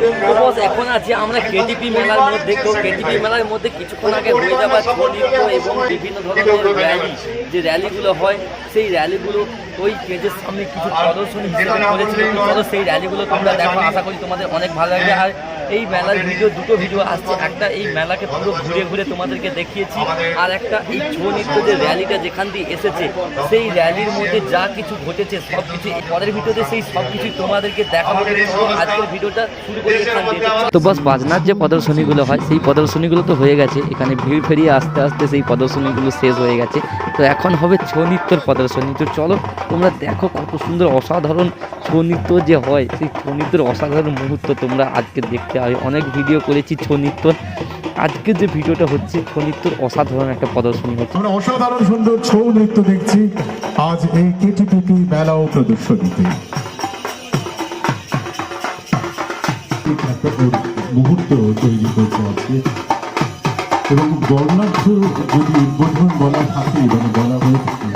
তো এখন আছি আমরা কেটিপি মেলার মধ্যে। তো কেডিপি মেলার মধ্যে কিছুক্ষণ আগে হয়ে যাওয়া ছৌ নৃত্য এবং বিভিন্ন ধরনের র্যালি যে র্যালিগুলো হয়, সেই র্যালিগুলো ওই কেজের সামনে কিছু প্রদর্শনী হিসেবে করেছিল। সেই র্যালিগুলো তোমরা দেখো। আশা করি তোমাদের অনেক ভালো লাগবে। আর এই মেলার ভিডিও দুটো ভিডিও আসছে। একটা এই মেলাকে পুরো ঘুরে ঘুরে তোমাদেরকে দেখিয়েছি, আর একটা এই ছৌ নৃত্য যে র্যালিটা যেখান দিয়ে এসেছে, সেই র্যালির মধ্যে যা কিছু ঘটেছে, সব কিছু পরের ভিডিওতে সেই সব কিছুই তোমাদেরকে দেখাবো। আজকের ভিডিওটা শুরু করে তো বস, বাজনার যে প্রদর্শনীগুলো হয়, সেই প্রদর্শনীগুলো তো হয়ে গেছে। এখানে ভিড় ফেরিয়ে আস্তে আস্তে সেই প্রদর্শনীগুলো শেষ হয়ে গেছে। তো এখন হবে ছৌ নৃত্যর প্রদর্শনী। তো চলো, তোমরা দেখো কত সুন্দর, অসাধারণ ছৌ নৃত্য যে হয়, সেই ছৌ নৃত্যের অসাধারণ মুহূর্ত তোমরা আজকে দেখতে হবে অনেক ভিডিও করেছি ছৌ নৃত্যর আজকে যে ভিডিওটা হচ্ছে ছৌ নৃত্যর অসাধারণ একটা প্রদর্শনী হচ্ছে। আমরা অসাধারণ সুন্দর ছৌ নৃত্য দেখছি। আজ এই কেটিপিপি মেলা ও প্রদর্শনীতে মুহূর্ত তৈরি করতে এবং যদি উদ্বোধন বলা থাকে মানে বলা হয়ে থাকে,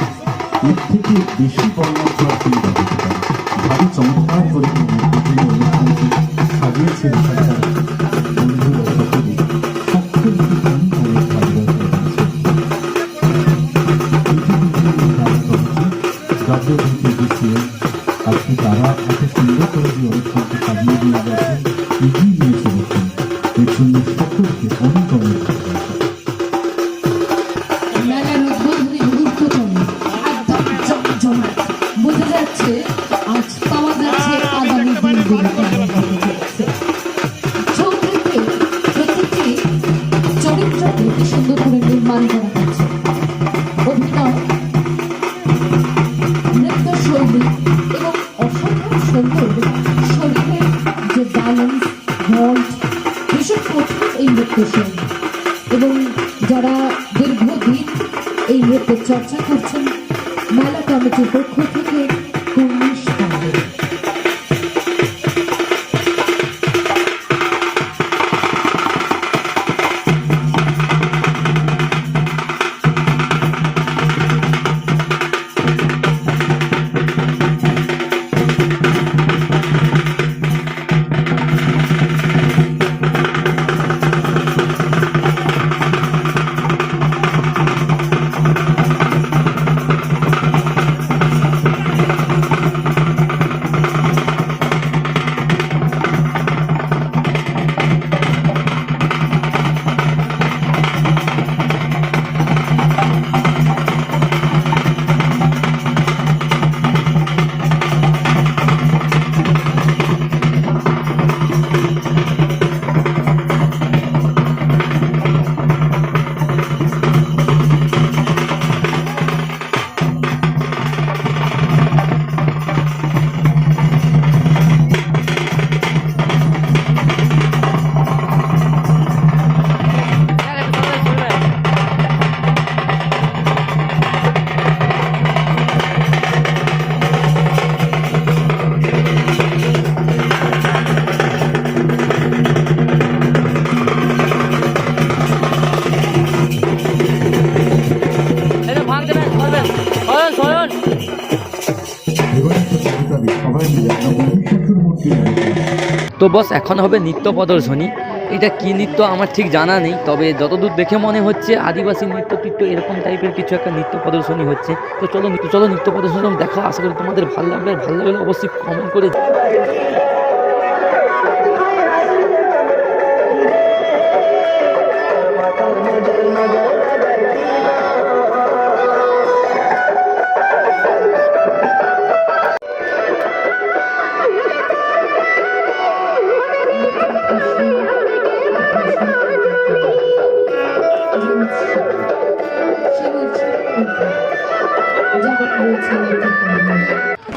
এর থেকে বেশি আর ভারী চমৎকার করে জানাচ্ছেন। WBTDCL আজকে তারা সুন্দর করে যে অনুষ্ঠানটি সাজিয়ে দিয়ে চলেছেন এর জন্য সকলকে অনেক অনেক করে নির্মাণ করা নৃত্য এবং অসাধারণ সুন্দর যে ব্যালেন্স ভল্ট ভীষণ কঠিন এই নৃত্য শৈলী। এবং যারা দীর্ঘদিন এই নৃত্যের চর্চা করছেন মেলা কমিটির পক্ষ থেকে তো বস এখন হবে নৃত্য প্রদর্শনী এটা কি নৃত্য আমার ঠিক জানা নেই তবে যতদূর দেখে মনে হচ্ছে আদিবাসী নৃত্য টিত্য এরকম টাইপের কিছু একটা নৃত্য প্রদর্শনী হচ্ছে তো চলো চলো নৃত্য প্রদর্শনী দেখো আশা করি তোমাদের ভালো লাগবে আর ভালো লাগলে অবশ্যই কমেন্ট করে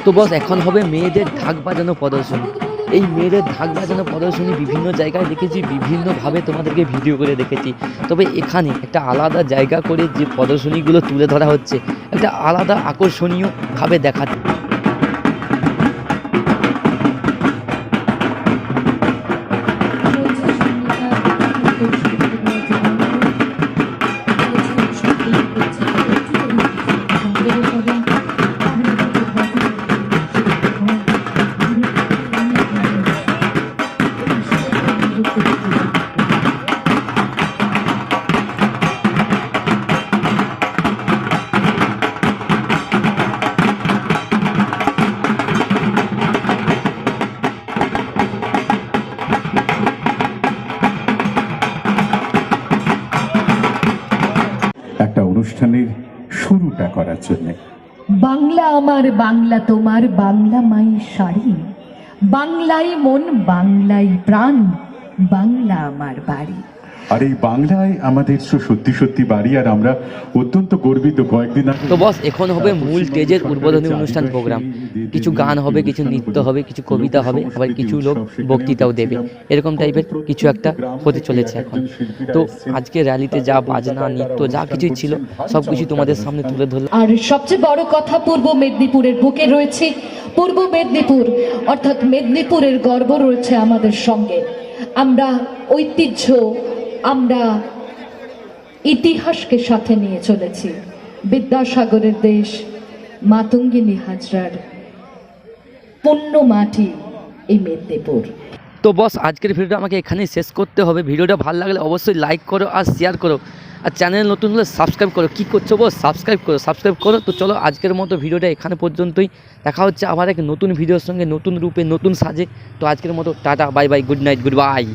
তো বস, এখন হবে মেয়েদের ঢাক বাজানো প্রদর্শনী। এই মেয়েদের ঢাক বাজানো প্রদর্শনী বিভিন্ন জায়গায় দেখেছি, বিভিন্নভাবে তোমাদেরকে ভিডিও করে দেখেছি। তবে এখানে একটা আলাদা জায়গা করে যে প্রদর্শনীগুলো তুলে ধরা হচ্ছে, একটা আলাদা আকর্ষণীয়ভাবে দেখা অনুষ্ঠানের শুরুটা করার জন্য। বাংলা আমার বাংলা, তোমার বাংলা মাই শাড়ি। বাংলায় মন, বাংলায় প্রাণ, বাংলা আমার বাড়ি। আর এই বাংলায় আমাদের সত্যি সত্যি বাড়ি আর আমরা অত্যন্ত গর্বিত। কয়েকদিন আগে তো বস এখন হবে মূল স্টেজের উদ্বোধনী অনুষ্ঠান প্রোগ্রাম। কিছু গান হবে কিছু নৃত্য হবে কিছু কবিতা হবে আবার কিছু লোক বক্তৃতাও দেবে। এরকম টাইপের কিছু একটা হতে চলেছে এখন। তো আজকে র্যালিতে যা বাজনা নৃত্য যা কিছুই ছিল সব কিছু তোমাদের সামনে তুলে ধরলাম। আর সবচেয়ে বড় কথা পূর্ব মেদিনীপুরের বুকে রয়েছে পূর্ব মেদিনীপুর অর্থাৎ মেদিনীপুরের গর্ব রয়েছে আমাদের সঙ্গে। আমরা ঐতিহ্য আমরা ইতিহাসকে সাথে নিয়ে চলেছি। বিদ্যাসাগরের দেশ মাতঙ্গিনী হাজরার পূর্ণ মাটি এই মেদিনীপুর। তো বস, আজকের ভিডিওটা আমাকে এখানেই শেষ করতে হবে। ভিডিওটা ভালো লাগলে অবশ্যই লাইক করো আর শেয়ার করো। আর চ্যানেল নতুন হলে সাবস্ক্রাইব করো। কী করছ বস? সাবস্ক্রাইব করো সাবস্ক্রাইব করো। তো চলো, আজকের মতো ভিডিওটা এখানে পর্যন্তই। দেখা হচ্ছে আবার এক নতুন ভিডিওর সঙ্গে নতুন রূপে, নতুন সাজে। তো আজকের মতো tata bye bye good night good bye